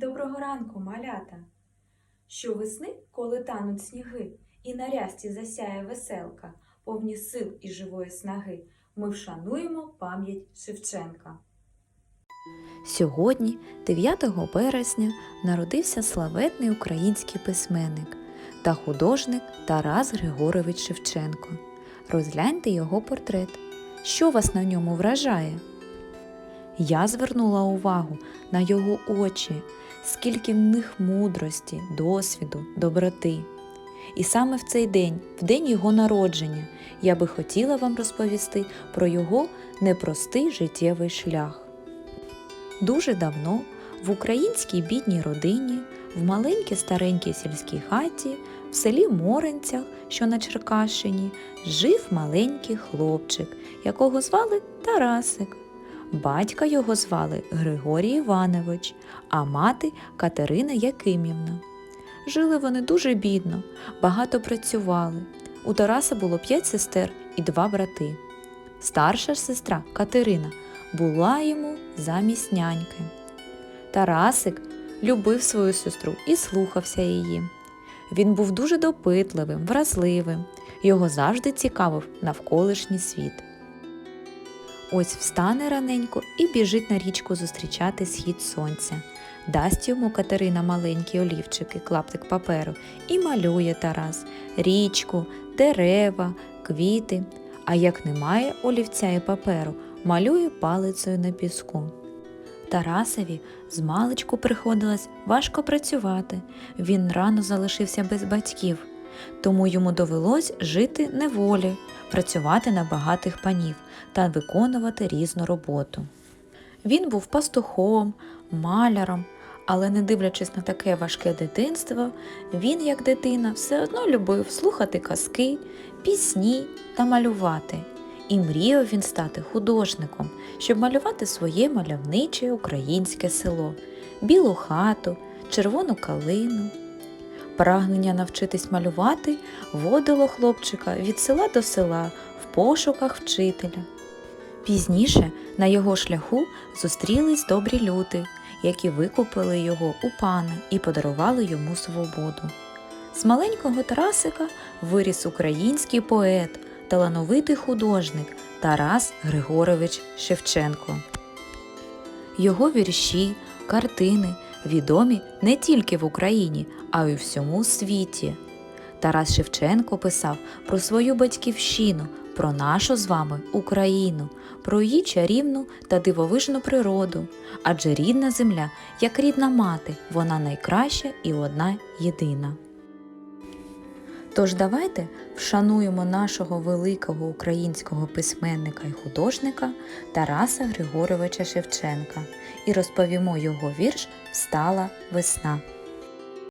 Доброго ранку, малята! Щовесни, коли тануть сніги, і на рясті засяє веселка, повні сил і живої снаги, ми вшануємо пам'ять Шевченка. Сьогодні, 9 березня, народився славетний український письменник та художник Тарас Григорович Шевченко. Розгляньте його портрет. Що вас на ньому вражає? Я звернула увагу на його очі, скільки в них мудрості, досвіду, доброти. І саме в цей день, в день його народження, я би хотіла вам розповісти про його непростий життєвий шлях. Дуже давно в українській бідній родині, в маленькій старенькій сільській хаті, в селі Моренцях, що на Черкащині, жив маленький хлопчик, якого звали Тарасик. Батька його звали Григорій Іванович, а мати Катерина Якимівна. Жили вони дуже бідно, багато працювали. У Тараса було п'ять сестер і два брати. Старша ж сестра Катерина була йому замість няньки. Тарасик любив свою сестру і слухався її. Він був дуже допитливим, вразливим, його завжди цікавив навколишній світ. Ось встане раненько і біжить на річку зустрічати схід сонця. Дасть йому Катерина маленькі олівчики, клаптик паперу, і малює Тарас річку, дерева, квіти. А як немає олівця і паперу, малює палицею на піску. Тарасові з маличку приходилось важко працювати. Він рано залишився без батьків, тому йому довелось жити неволі, працювати на багатих панів та виконувати різну роботу. Він був пастухом, маляром, але не дивлячись на таке важке дитинство, він, як дитина, все одно любив слухати казки, пісні та малювати. І мріяв він стати художником, щоб малювати своє мальовниче українське село, білу хату, червону калину. Прагнення навчитись малювати водило хлопчика від села до села в пошуках вчителя. Пізніше на його шляху зустрілись добрі люди, які викупили його у пана і подарували йому свободу. З маленького Тарасика виріс український поет, талановитий художник Тарас Григорович Шевченко. Його вірші, картини відомі не тільки в Україні, а й у всьому світі. Тарас Шевченко писав про свою батьківщину, про нашу з вами Україну, про її чарівну та дивовижну природу. Адже рідна земля, як рідна мати, вона найкраща і одна єдина. Тож давайте вшануємо нашого великого українського письменника і художника Тараса Григоровича Шевченка і розповімо його вірш Встала весна.